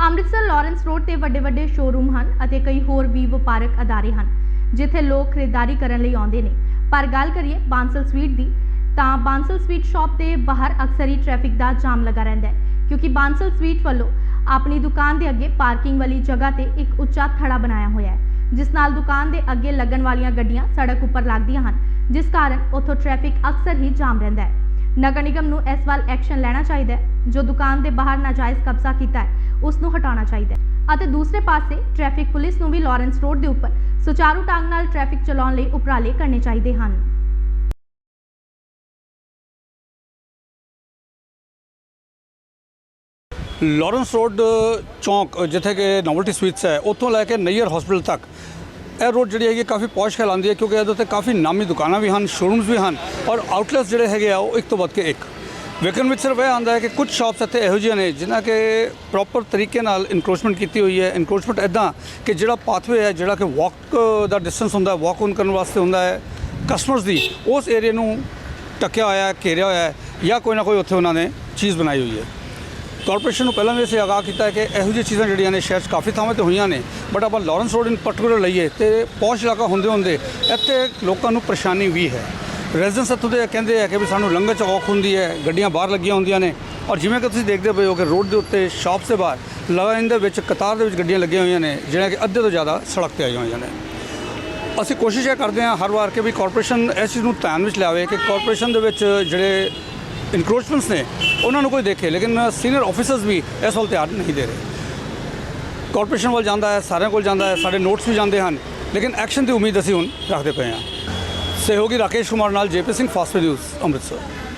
Amritsar Lawrence road ਤੇ ਵੱਡੇ ਵੱਡੇ ਸ਼ੋਰੂਮ ਹਨ ਅਤੇ ਕਈ ਹੋਰ ਵੀ ਵਪਾਰਕ ਅਦਾਰੇ ਹਨ, ਜਿੱਥੇ ਲੋਕ ਖਰੀਦਦਾਰੀ ਕਰਨ ਲਈ ਆਉਂਦੇ ਨੇ। ਪਰ ਗੱਲ ਕਰੀਏ ਬਾਂਸਲ ਸਵੀਟ ਦੀ, ਤਾਂ ਬਾਂਸਲ ਸਵੀਟ ਸ਼ਾਪ ਦੇ ਬਾਹਰ ਅਕਸਰ ਹੀ ਟ੍ਰੈਫਿਕ ਦਾ ਜਾਮ ਲੱਗਾ ਰਹਿੰਦਾ ਹੈ, ਕਿਉਂਕਿ ਬਾਂਸਲ ਸਵੀਟ ਵੱਲੋਂ ਆਪਣੀ ਦੁਕਾਨ ਦੇ ਅੱਗੇ ਪਾਰਕਿੰਗ ਵਾਲੀ ਜਗ੍ਹਾ ਤੇ ਇੱਕ ਉੱਚਾ ਥੜਾ ਬਣਾਇਆ ਹੋਇਆ ਹੈ, ਜਿਸ ਨਾਲ ਦੁਕਾਨ ਦੇ ਅੱਗੇ ਲੱਗਣ ਵਾਲੀਆਂ ਗੱਡੀਆਂ ਸੜਕ ਉੱਪਰ ਲੱਗਦੀਆਂ ਹਨ, ਜਿਸ ਕਾਰਨ ਉੱਥੋਂ ਟ੍ਰੈਫਿਕ ਅਕਸਰ ਹੀ ਜਾਮ ਰਹਿੰਦਾ ਹੈ। ਨਗਰ ਨਿਗਮ ਨੂੰ ਇਸ ਵੱਲ ਐਕਸ਼ਨ ਲੈਣਾ ਚਾਹੀਦਾ ਹੈ, ਜੋ ਦੁਕਾਨ ਦੇ ਬਾਹਰ ਨਾਜਾਇਜ਼ ਕਬਜ਼ਾ ਕੀਤਾ ਹੈ ਉਸ ਨੂੰ ਹਟਾਉਣਾ ਚਾਹੀਦਾ ਹੈ। ਅਤੇ ਦੂਸਰੇ ਪਾਸੇ ਟ੍ਰੈਫਿਕ ਪੁਲਿਸ ਨੂੰ ਵੀ ਲਾਰੈਂਸ ਰੋਡ ਦੇ ਉੱਪਰ ਸੁਚਾਰੂ ਢੰਗ ਨਾਲ ਟ੍ਰੈਫਿਕ ਚਲਾਉਣ ਲਈ ਉਪਰਾਲੇ ਕਰਨੇ ਚਾਹੀਦੇ ਹਨ। ਲਾਰੈਂਸ ਰੋਡ ਚੌਂਕ, ਜਿੱਥੇ ਕਿ ਨੋਵਲਟੀ ਸਵੀਟਸ ਹੈ, ਉੱਥੋਂ ਲੈ ਕੇ ਨਈਅਰ ਹਸਪੀਟਲ ਤੱਕ ਇਹ ਰੋਡ ਜਿਹੜੀ ਹੈਗੀ ਕਾਫੀ ਪੌਸ਼ ਖਿਲਾਉਂਦੀ ਹੈ ਕਿਉਂਕਿ ਇਹਦੇ ਉੱਤੇ ਕਾਫੀ ਨਾਮੀ ਦੁਕਾਨਾਂ ਵੀ ਹਨ ਸ਼ੋਰੂਮਸ ਵੀ ਹਨ ਔਰ ਆਊਟਲੈਟਸ ਜਿਹੜੇ ਹੈਗੇ ਆ ਉਹ ਇੱਕ ਤੋਂ ਵੱਧ ਕੇ ਇੱਕ। ਵੇਖਣ ਵਿੱਚ ਸਿਰਫ ਇਹ ਆਉਂਦਾ ਹੈ ਕਿ ਕੁਝ ਸ਼ਾਪਸ ਇੱਥੇ ਇਹੋ ਜਿਹੀਆਂ ਨੇ ਜਿਨ੍ਹਾਂ ਕਿ ਪ੍ਰੋਪਰ ਤਰੀਕੇ ਨਾਲ ਇਨਕਰੋਚਮੈਂਟ ਕੀਤੀ ਹੋਈ ਹੈ। ਇਨਕਰੋਚਮੈਂਟ ਇਦਾਂ ਕਿ ਜਿਹੜਾ ਪਾਥਵੇ ਹੈ, ਜਿਹੜਾ ਕਿ ਵਾਕ ਦਾ ਡਿਸਟੈਂਸ ਹੁੰਦਾ ਵਾਕ ਔਨ ਕਰਨ ਵਾਸਤੇ ਹੁੰਦਾ ਹੈ ਕਸਟਮਰਸ ਦੀ ਉਸ ਏਰੀਆ ਨੂੰ ਟੱਕਿਆ ਹੋਇਆ ਹੈ, ਘੇਰਿਆ ਹੋਇਆ ਹੈ ਜਾਂ ਕੋਈ ਨਾ ਕੋਈ ਉੱਥੇ ਉਹਨਾਂ ਨੇ ਚੀਜ਼ ਬਣਾਈ ਹੋਈ ਹੈ। ਕਾਰਪੋਰੇਸ਼ਨ ਨੂੰ ਪਹਿਲਾਂ ਵੀ ਅਸੀਂ ਆਗਾਹ ਕੀਤਾ ਹੈ ਕਿ ਇਹੋ ਜਿਹੀਆਂ ਚੀਜ਼ਾਂ ਜਿਹੜੀਆਂ ਨੇ ਸ਼ਹਿਰ 'ਚ ਕਾਫੀ ਥਾਵਾਂ ਤੇ ਹੋਈਆਂ ਨੇ ਬਟ ਆਪਾਂ ਲਾਰੈਂਸ ਰੋਡ ਇਨ ਪਾਰਟਿਕੂਲਰ ਲਈਏ ਤੇ ਪੌਸ਼ ਇਲਾਕਾ ਹੁੰਦੇ ਹੁੰਦੇ ਇੱਥੇ ਲੋਕਾਂ ਨੂੰ ਪਰੇਸ਼ਾਨੀ ਵੀ ਹੈ। ਰੈਜ਼ੀਡੈਂਸ ਇੱਥੋਂ ਦੇ ਕਹਿੰਦੇ ਆ ਕਿ ਵੀ ਸਾਨੂੰ ਲੰਗਰ 'ਚ ਔਖ ਹੁੰਦੀ ਹੈ, ਗੱਡੀਆਂ ਬਾਹਰ ਲੱਗੀਆਂ ਹੁੰਦੀਆਂ ਨੇ ਔਰ ਜਿਵੇਂ ਕਿ ਤੁਸੀਂ ਦੇਖਦੇ ਪਏ ਹੋ ਕਿ ਰੋਡ ਦੇ ਉੱਤੇ ਸ਼ਾਪਸ ਦੇ ਬਾਹਰ ਲਾਈਨ ਦੇ ਵਿੱਚ ਕਤਾਰ ਦੇ ਵਿੱਚ ਗੱਡੀਆਂ ਲੱਗੀਆਂ ਹੋਈਆਂ ਨੇ, ਜਿਹੜੀਆਂ ਕਿ ਅੱਧੇ ਤੋਂ ਜ਼ਿਆਦਾ ਸੜਕ ਤੇ ਆਈਆਂ ਹੋਈਆਂ ਨੇ। ਅਸੀਂ ਕੋਸ਼ਿਸ਼ ਇਹ ਕਰਦੇ ਹਾਂ ਹਰ ਵਾਰ ਕਿ ਵੀ ਕਾਰਪੋਰੇਸ਼ਨ ਇਸ ਚੀਜ਼ ਨੂੰ ਧਿਆਨ ਵਿੱਚ ਲਿਆਵੇ ਕਿ ਕਾਰਪੋਰੇਸ਼ਨ ਦੇ ਵਿੱਚ ਜਿਹੜੇ ਇਨਕਰੋਚਮੈਂਟਸ ਨੇ, ਉਹਨਾਂ ਨੂੰ ਕੋਈ ਦੇਖੇ, ਲੇਕਿਨ ਸੀਨੀਅਰ ਆਫੀਸਰਸ ਵੀ ਇਸ ਵੱਲ ਧਿਆਨ ਨਹੀਂ ਦੇ ਰਹੇ। ਕਾਰਪੋਰੇਸ਼ਨ ਵੱਲ ਜਾਂਦਾ ਹੈ, ਸਾਰਿਆਂ ਕੋਲ ਜਾਂਦਾ ਹੈ, ਸਾਡੇ ਨੋਟਸ ਵੀ ਜਾਂਦੇ ਹਨ, ਲੇਕਿਨ ਐਕਸ਼ਨ ਦੀ ਉਮੀਦ ਅਸੀਂ ਹੁਣ ਰੱਖਦੇ ਪਏ ਹਾਂ। ਸਹਿਯੋਗੀ ਰਾਕੇਸ਼ ਕੁਮਾਰ ਨਾਲ JP Singh fast news, Amritsar.